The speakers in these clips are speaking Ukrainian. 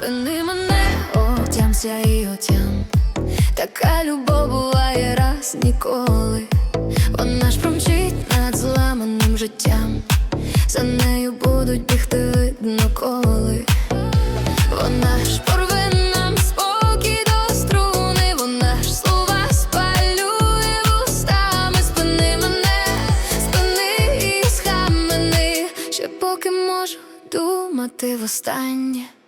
спини мене, отямся і отям. Така любов буває раз ніколи. Вона ж промчить над зламаним життям. За нею будуть бігти видно коли. Вона ж порве нам спокій до струни, вона ж слова спалює вустами, спини мене, спини і схамени, ще поки можу думати останнє.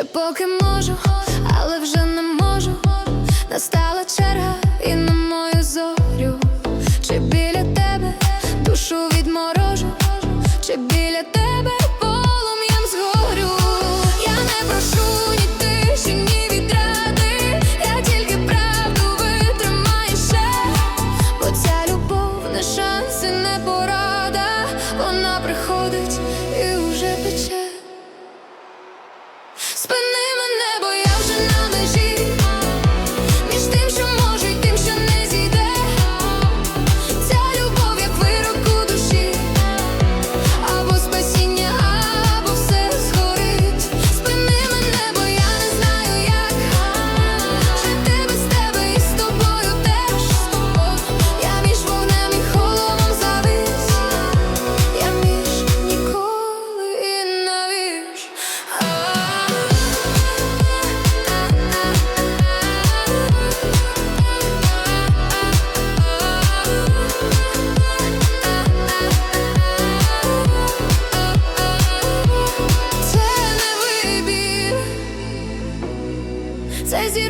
Ще поки можу, але вже не. spend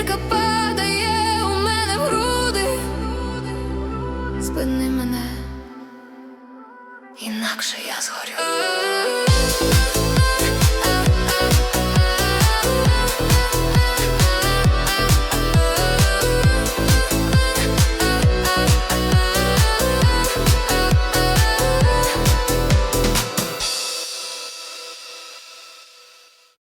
зірка падає у мене в груди, спини мене, інакше я згорю.